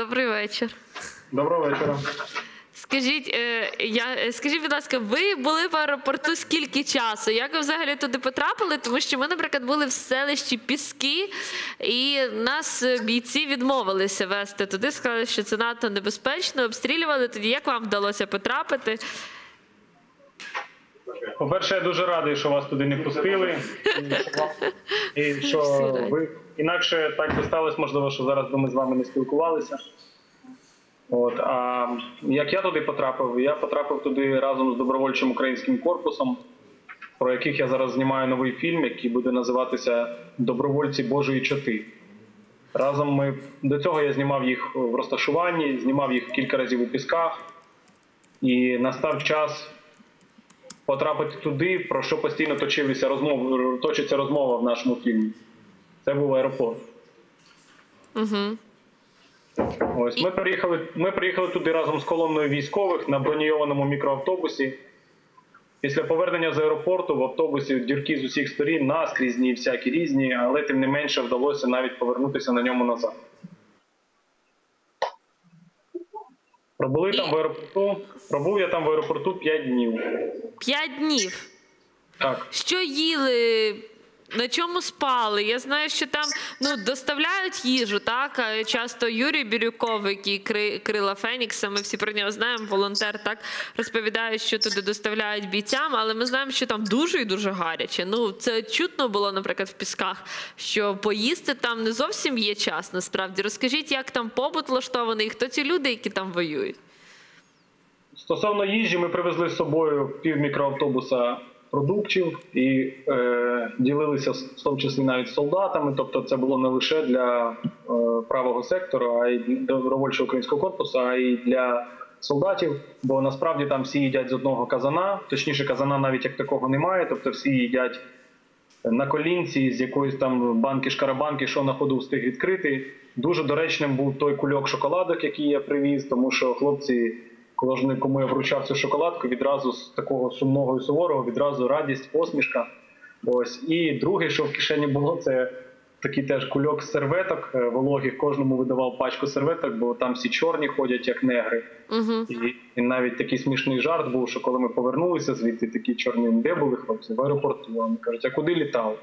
Добрий вечір. Доброго вечора. Скажіть, е, я е, скажіть, будь ласка, ви були в аеропорту скільки часу? Як ви взагалі туди потрапили? Тому що ми, наприклад, були в селищі Піски, і нас е, бійці відмовилися вести туди. Сказали, що це надто небезпечно. Обстрілювали тоді. Як вам вдалося потрапити? По-перше, я дуже радий, що вас туди не пустили. І що ви інакше так би сталося, можливо, що зараз би ми з вами не спілкувалися. От, а як я туди потрапив? Я потрапив туди разом з добровольчим українським корпусом, про яких я зараз знімаю новий фільм, який буде називатися Добровольці Божої чоти. Разом ми до цього я знімав їх в розташуванні, знімав їх кілька разів у пісках, і настав час потрапити туди, про що постійно точилися розмови, точиться розмова в нашому фільмі. Це був аеропорт. Угу. Ось ми приїхали. Ми приїхали туди разом з колонною військових на броньованому мікроавтобусі. Після повернення з аеропорту в автобусі дірки з усіх сторін, наскрізні, всякі різні, але тим не менше вдалося навіть повернутися на ньому назад. Пробули там в аеропорту. Пробув я там в аеропорту 5 днів. П'ять днів. Так. Що їли? На чому спали? Я знаю, що там ну доставляють їжу, так часто Юрій Бірюков, який крила Фенікса, ми всі про нього знаємо. Волонтер так розповідає, що туди доставляють бійцям, але ми знаємо, що там дуже і дуже гаряче. Ну це чутно було, наприклад, в пісках, що поїсти там не зовсім є час. Насправді розкажіть, як там побут влаштований, і хто ці люди, які там воюють? Стосовно їжі, ми привезли з собою пів мікроавтобуса продуктів і е, ділилися в тому числі навіть солдатами. Тобто, це було не лише для е, правого сектору, а й добровольчого українського корпусу, а й для солдатів. Бо насправді там всі їдять з одного казана, точніше, казана навіть як такого немає. Тобто, всі їдять на колінці з якоїсь там банки шкарабанки, що на ходу встиг відкрити. Дуже доречним був той кульок шоколадок, який я привіз, тому що хлопці, кожен, кому я вручав цю шоколадку, відразу з такого сумного і суворого, відразу радість, посмішка. Ось і друге, що в кишені було, це такий теж кульок серветок е, вологих. Кожному видавав пачку серветок, бо там всі чорні ходять, як негри. Угу. І, і навіть такий смішний жарт був, що коли ми повернулися звідти, такі чорні де були хлопці в аеропорту. Вони кажуть, а куди літали?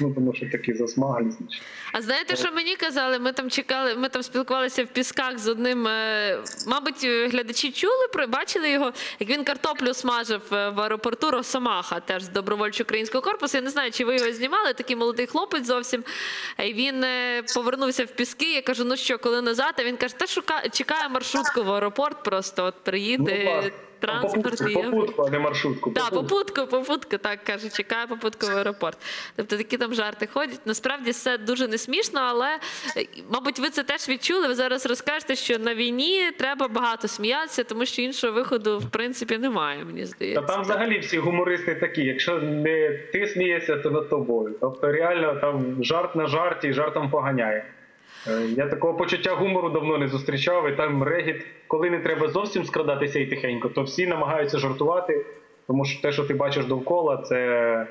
Ну тому що такі засмаглі, значить. А знаєте, що мені казали? Ми там чекали, ми там спілкувалися в пісках з одним. е, Мабуть, глядачі чули бачили його, як він картоплю смажив е, в аеропорту Росомаха, теж з добровольчого українського корпусу. Я не знаю, чи ви його знімали. Такий молодий хлопець зовсім. І він е, повернувся в піски. Я кажу, ну що, коли назад? А він каже, та шука чекає маршрутку в аеропорт. Просто от приїде клас. Транспорт. попутку, і попутку, а не маршрутку. так, попутку. попутку, попутку, так каже, чекає попутку в аеропорт. Тобто такі там жарти ходять. Насправді все дуже не смішно, але е, мабуть, ви це теж відчули. Ви зараз розкажете, що на війні треба багато сміятися, тому що іншого виходу в принципі немає. Мені Та здається. там взагалі всі гумористи такі. Якщо не ти смієшся, то над тобою. Тобто реально там жарт на жарті, жартом поганяє. Е, Я такого почуття гумору давно не зустрічав, і там регіт, коли не треба зовсім скрадатися і тихенько, то всі намагаються жартувати, тому що те, що ти бачиш довкола, це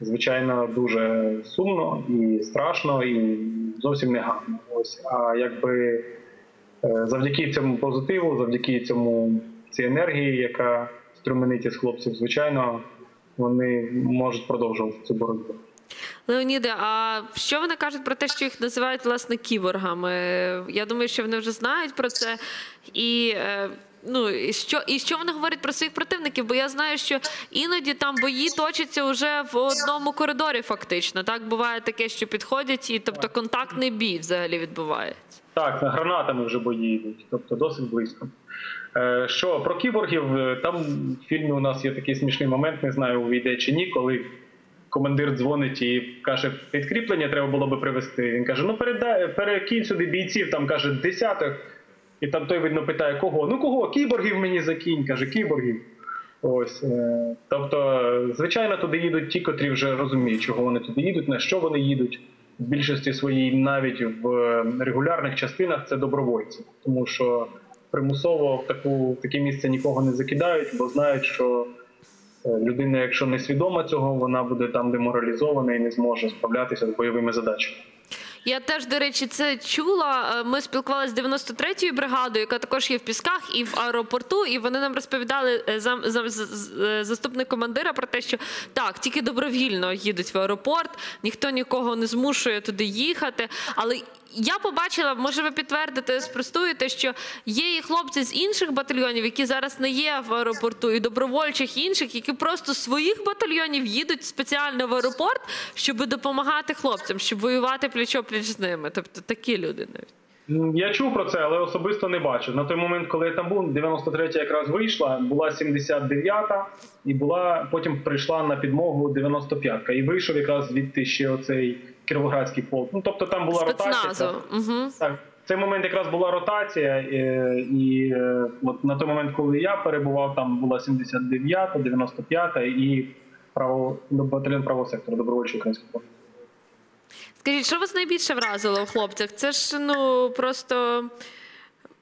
звичайно дуже сумно і страшно, і зовсім не гарно. Ось. А якби е, завдяки цьому позитиву, завдяки цьому цій енергії, яка струменить з хлопців, звичайно, вони можуть продовжувати цю боротьбу. Леоніде, а що вони кажуть про те, що їх називають власне кіборгами? Я думаю, що вони вже знають про це. І е, ну і що, і що вони говорять про своїх противників? Бо я знаю, що іноді там бої точаться вже в одному коридорі, фактично. Так буває таке, що підходять, і тобто контактний бій взагалі відбувається. Так, гранатами вже бої йдуть, тобто досить близько. Е, Що про кіборгів? Е, Там в фільмі у нас є такий смішний момент, не знаю, увійде чи ні, коли командир дзвонить і каже, підкріплення треба було би привезти. Він каже: ну передай, перекинь сюди бійців, там каже, десяток. І там той, видно, питає, кого? Ну кого? Кіборгів мені закинь, каже, кіборгів. Ось. е, Тобто, звичайно, туди їдуть ті, котрі вже розуміють, чого вони туди їдуть, на що вони їдуть. В більшості своїй навіть в е, регулярних частинах це добровольці, тому що примусово в таку в таке місце нікого не закидають, бо знають, що людина, якщо не свідома цього, вона буде там деморалізована і не зможе справлятися з бойовими задачами. Я теж, до речі, це чула. Е, Ми спілкувалися з 93-ю бригадою, яка також є в Пісках і в аеропорту. І вони нам розповідали е, зам, зам, е, заступник командира про те, що так, тільки добровільно їдуть в аеропорт, ніхто нікого не змушує туди їхати. Але я побачила, може ви підтвердите, спростуєте, що є і хлопці з інших батальйонів, які зараз не є в аеропорту, і добровольчих інших, які просто своїх батальйонів їдуть спеціально в аеропорт, щоб допомагати хлопцям, щоб воювати пліч-опліч з ними. Тобто такі люди навіть. Я чув про це, але особисто не бачив. На той момент, коли я там був, 93 якраз вийшла, була 79-та, і була потім прийшла на підмогу 95-ка. І вийшов якраз звідти ще оцей Кіровоградський полк. Ну тобто там була ротація. Угу. Так, в цей момент якраз була ротація, е, і е, от на той момент, коли я перебував, там була 79-та, 95-та і право батальйон правого сектору добровольчого українського. фронту. Скажіть, що вас найбільше вразило в хлопцях? Це ж ну просто.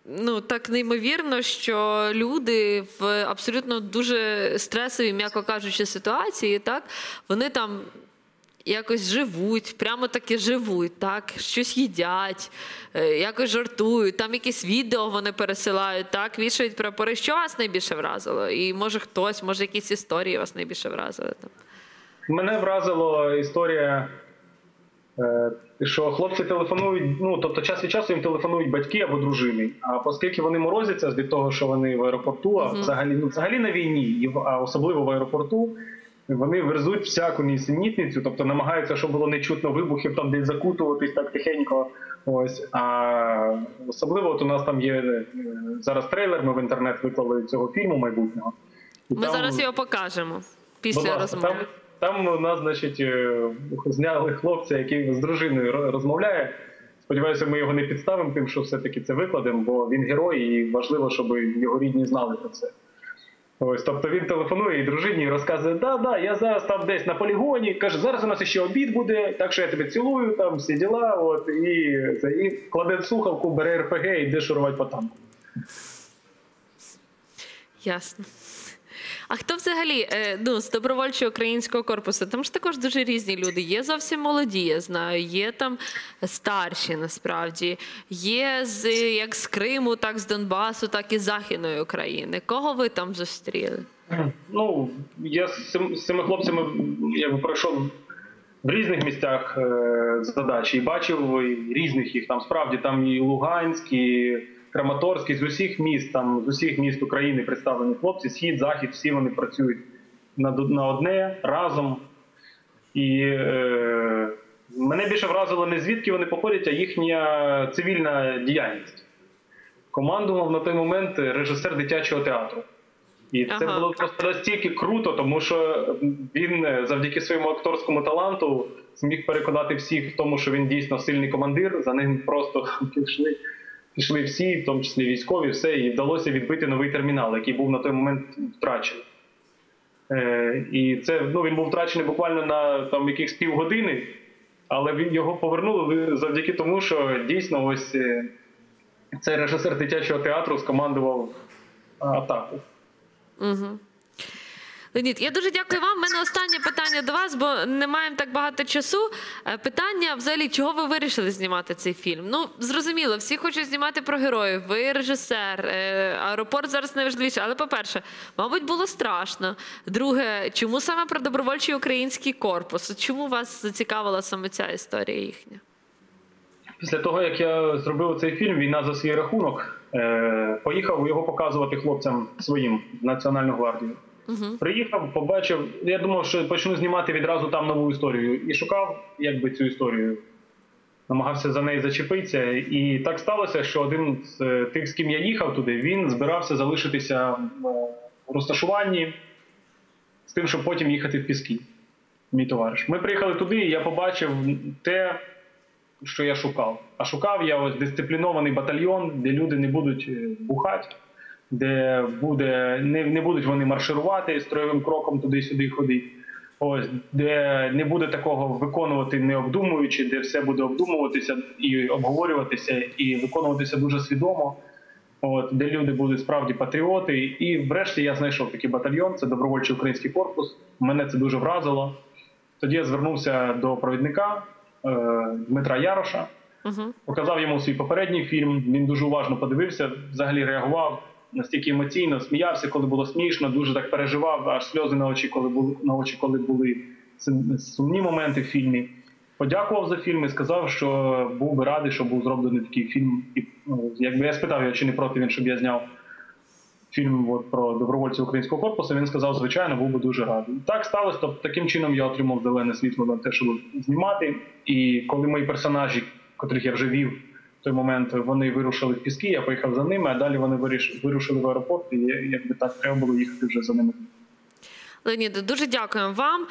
Ну, так неймовірно, що люди в абсолютно дуже стресовій, м'яко кажучи, ситуації, так, вони там якось живуть, прямо таки живуть, так, щось їдять, е, якось жартують, там якісь відео вони пересилають, так, вішають прапори. Що вас найбільше вразило? І може хтось, може якісь історії вас найбільше вразили там. Мене вразила історія, е, що хлопці телефонують, ну тобто час від часу їм телефонують батьки або дружини. А оскільки вони морозяться від того, що вони в аеропорту, а взагалі, ну, взагалі на війні, а особливо в аеропорту, вони верзуть всяку нісенітницю, тобто намагаються, щоб було не чутно вибухів, там десь закутуватись так тихенько. Ось а особливо от у нас там є е, зараз трейлер. Ми в інтернет виклали цього фільму майбутнього. І Ми там- зараз його покажемо після розмови. Там, там у нас, значить, е, зняли хлопця, який з дружиною ро- розмовляє. Сподіваюся, ми його не підставимо, тим, що все-таки це викладемо, бо він герой, і важливо, щоб його рідні знали про це. Ось, тобто він телефонує і дружині і розказує: да, да, я зараз там десь на полігоні. каже, зараз у нас ще обід буде, так що я тебе цілую, там всі діла. От, і, це, і кладе слухавку, бере РПГ і йде шурувати по танку. Ясно. А хто взагалі е, ну, з добровольчого українського корпусу? Там ж також дуже різні люди. Є зовсім молоді, я знаю, є там старші насправді, є з як з Криму, так з Донбасу, так і з Західної України. Кого ви там зустріли? Ну, я з цими хлопцями якби пройшов в різних місцях е, задачі і бачив і різних їх там. Справді там і Луганськ, і Краматорськ, і з усіх міст, там з усіх міст України представлені хлопці, схід, захід, всі вони працюють на, на одне разом. І е, мене більше вразило не звідки вони походять, а їхня цивільна діяльність. Командував на той момент режисер дитячого театру. І це Ага. було просто настільки круто, тому що він е, завдяки своєму акторському таланту зміг переконати всіх в тому, що він дійсно сильний командир. За ним просто пішли, пішли всі, в тому числі військові, все, і вдалося відбити новий термінал, який був на той момент втрачений. Е, і це ну, він був втрачений буквально на там якихось півгодини, але його повернули завдяки тому, що дійсно ось е, цей режисер дитячого театру скомандував атаку. Угу. Леонід, я дуже дякую вам. У мене останнє питання до вас, бо не маємо так багато часу. Е, Питання взагалі, чого ви вирішили знімати цей фільм? Ну, зрозуміло, всі хочуть знімати про героїв. Ви режисер, е, аеропорт зараз найважливіше. Але, по-перше, мабуть, було страшно. Друге, чому саме про добровольчий український корпус? Чому вас зацікавила саме ця історія їхня? Після того, як я зробив цей фільм Війна за свій рахунок, е, поїхав його показувати хлопцям своїм в Національну гвардію. Угу. Приїхав, побачив. Я думав, що почну знімати відразу там нову історію. І шукав якби цю історію. Намагався за неї зачепитися. І так сталося, що один з е, тих, з ким я їхав туди, він збирався залишитися в е, розташуванні з тим, щоб потім їхати в Піски. Мій товариш. Ми приїхали туди, і я побачив те, що я шукав. А шукав я ось дисциплінований батальйон, де люди не будуть е, бухати, де буде, не, не будуть вони марширувати строєвим кроком туди-сюди ходити. Ось, де не буде такого виконувати не обдумуючи, де все буде обдумуватися і обговорюватися, і виконуватися дуже свідомо. От, де люди будуть справді патріоти. І врешті я знайшов такий батальйон, це добровольчий український корпус. Мене це дуже вразило. Тоді я звернувся до провідника е, Дмитра Яроша. Угу. Показав йому свій попередній фільм. Він дуже уважно подивився, взагалі реагував настільки емоційно, сміявся, коли було смішно, дуже так переживав, аж сльози на очі, коли були на очі, коли були сумні моменти в фільмі. Подякував за фільм і сказав, що був би радий, що був зроблений такий фільм. І ну, якби я спитав його, чи не проти він, щоб я зняв фільм от, про добровольців українського корпусу, він сказав, звичайно, був би дуже радий. Так сталося. Тобто таким чином я отримав зелене світло на те, щоб знімати. І коли мої персонажі, котрих я вже вів той момент, вони вирушили в піски, я поїхав за ними, а далі вони вирушили в аеропорт, і якби так треба було їхати вже за ними. Леоніде, дуже дякуємо вам.